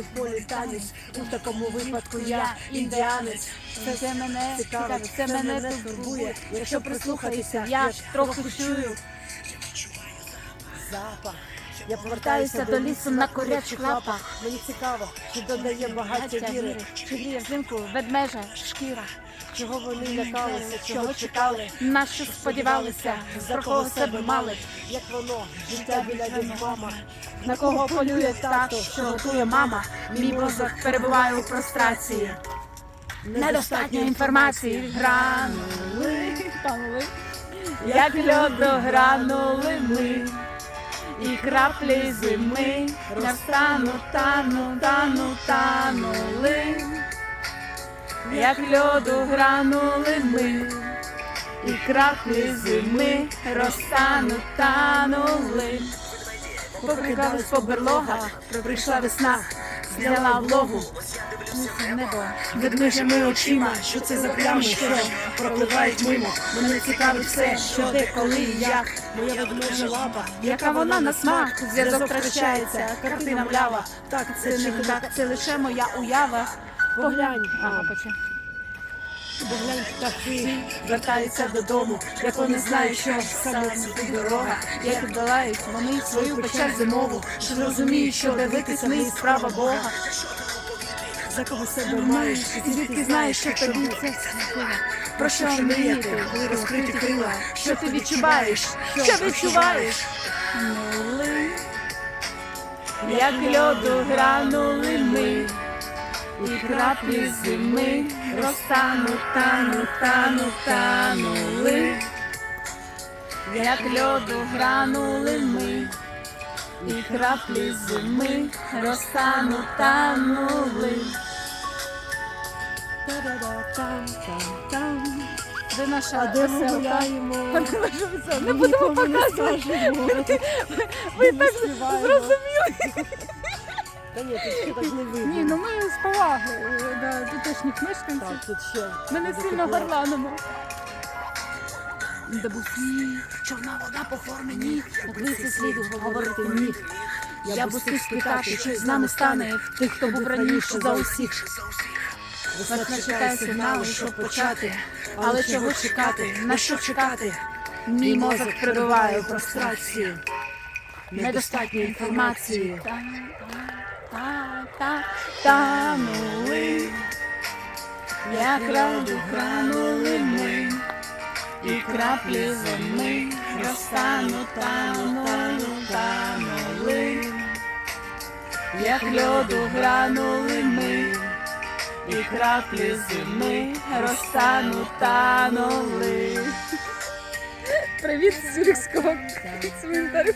в полі танець. У такому випадку я індіанець. Це, це мене цікавить, це мене турбує. Якщо прислухатися, я трохи чую. Запах. Я Повертаюся до лісу на курячих лапах. Мені цікаво, чи додає багаття віри. Чи гріє взимку ведмежа шкіра? Чого вони лякалися, чого чекали, На що сподівалися, за кого себе мали, як воно, життя біля від мама. На кого полює тато, що готує мама. Мій мозок перебуває у прострації. Недостатньо інформації. Гранули, як льоду гранули ми. І краплі зими не встану, тану, тану, танули, як льоду гранули ми, і краплі зими розтануть, танули. Поприкались по берлогах, прийшла весна, зняла влогу. Небо Ведмежими очима, що це за плями, що пропливають мимо. Мене цікавить все, що де, коли і як. Моя ведмежа лапа, Яка вона на смак, зв'язок втрачається, картина млява. Так, це не так, це лише моя уява. Поглянь, Ага, почав. Поглянь, птахи вертаються додому, як вони знають, що саме це дорога. Як долають вони свою печаль зимову, що розуміють, що дивитися не справа Бога. За кого себе маєш, І звідки знаєш, що тобі це? Про що мріяти, коли розкриті крила, що ти відчуваєш, що відчуваєш? Нули, як льоду гранули ми, і краплі зими розтануть, тануть, тануть, танули, як льоду гранули ми, і краплі зими розтануть, танули. Де наша де ми гуляємо? Не будемо показувати. Ви так зрозуміли. Та ні, тут ще так не видно. Ні, ну ми з повагою до тутешніх мешканців. Так, тут ще. Ми не сильно горланимо. Дебусі, чорна вода по формені, Оклиці сліду говорити ні. Я б устиг спитати, що з нами стане тих, хто був раніше за усіх. Весна чекає сигнали, щоб почати. Але чого чекати? На що чекати? Мій мозок прибуває у прострацію. Недостатньо інформації. Та, та, та, танули, як раду гранули ми, і краплі зими розтануть, танули, танули, як льоду гранули ми, і краплі зими розтануть, танули. Привіт з Зюрихського цвинтарю.